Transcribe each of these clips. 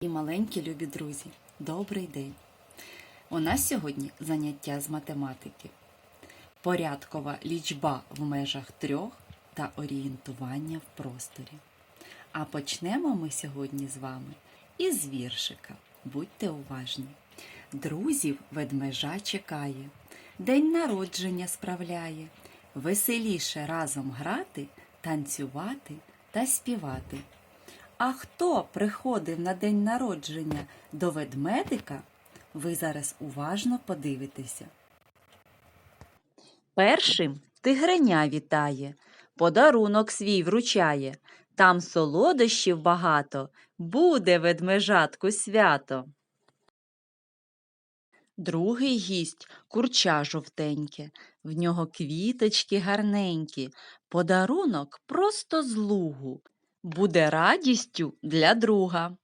І маленькі любі друзі, добрий день! У нас сьогодні заняття з математики, порядкова лічба в межах трьох та орієнтування в просторі. А почнемо ми сьогодні з вами із віршика. Будьте уважні. Друзів ведмежа чекає, день народження справляє, веселіше разом грати, танцювати та співати. А хто приходив на день народження до ведмедика, ви зараз уважно подивитеся. Першим тигреня вітає, подарунок свій вручає. Там солодощів багато, буде ведмежатку свято. Другий гість курча жовтеньке, в нього квіточки гарненькі, подарунок просто з лугу буде радістю для друга.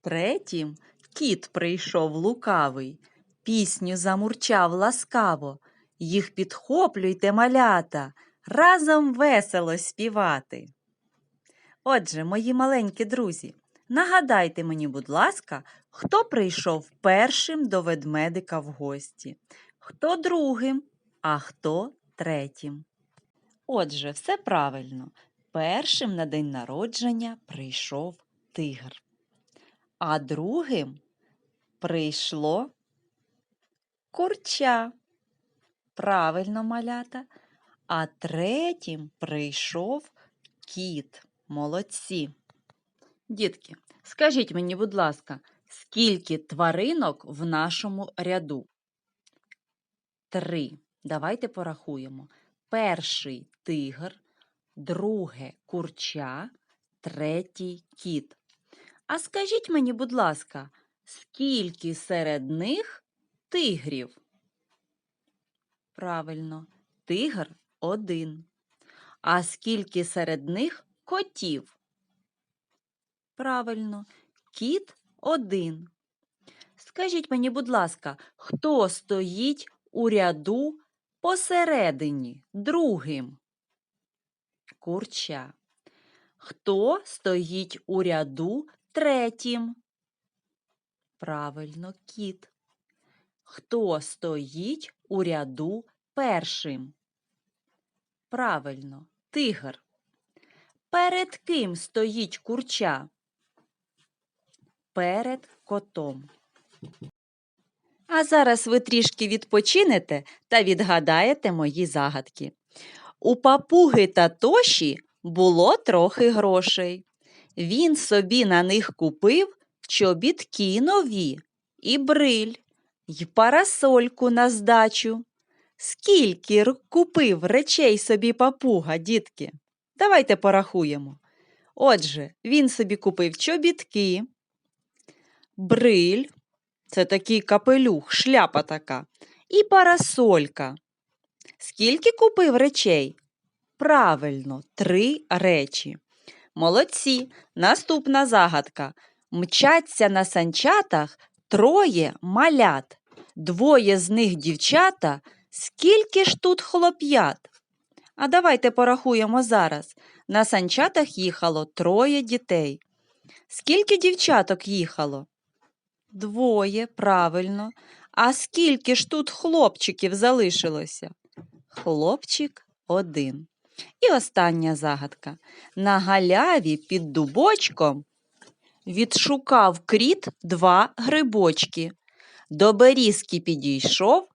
Третім кіт прийшов лукавий, пісню замурчав ласкаво. Їх підхоплюйте, малята, разом весело співати. Отже, мої маленькі друзі, нагадайте мені, будь ласка, хто прийшов першим до ведмедика в гості, хто другим, а хто третім. Отже, все правильно. Першим на день народження прийшов тигр, а другим прийшло курча. Правильно малята. А третім прийшов кіт. Молодці. Дітки, скажіть мені, будь ласка, скільки тваринок в нашому ряду? Три. Давайте порахуємо. Перший тигр друге курча, третій кіт. А скажіть мені, будь ласка, скільки серед них тигрів? Правильно, тигр один. А скільки серед них котів? Правильно, кіт один. Скажіть мені, будь ласка, хто стоїть у ряду посередині другим? Курча. Хто стоїть у ряду третім? Правильно, кіт. Хто стоїть у ряду першим? Правильно, тигр. Перед ким стоїть курча? Перед котом. А зараз ви трішки відпочинете та відгадаєте мої загадки. У папуги та тоші було трохи грошей. Він собі на них купив чобітки нові, і бриль, й парасольку на здачу. Скільки купив речей собі папуга, дітки? Давайте порахуємо. Отже, він собі купив чобітки, бриль, це такий капелюх, шляпа така, і парасолька. Скільки купив речей? Правильно, три речі. Молодці. Наступна загадка. Мчаться на санчатах троє малят. Двоє з них дівчата. Скільки ж тут хлоп'ят? А давайте порахуємо зараз. На санчатах їхало троє дітей. Скільки дівчаток їхало? Двоє, правильно. А скільки ж тут хлопчиків залишилося? Хлопчик один. І остання загадка. На галяві під дубочком відшукав кріт два грибочки. До берізки підійшов,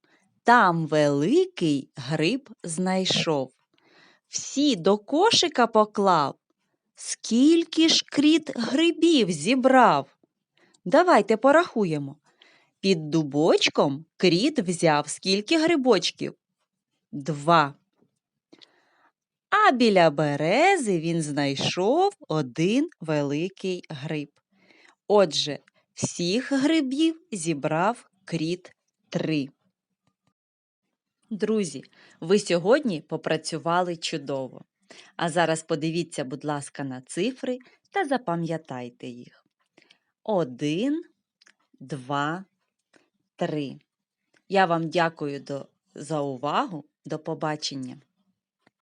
там великий гриб знайшов. Всі до кошика поклав. Скільки ж кріт грибів зібрав? Давайте порахуємо. Під дубочком кріт взяв скільки грибочків? Два. А біля берези він знайшов один великий гриб. Отже, всіх грибів зібрав кріт три. Друзі, ви сьогодні попрацювали чудово. А зараз подивіться, будь ласка, на цифри та запам'ятайте їх. Один, два, три. Я вам дякую за увагу. До побачення!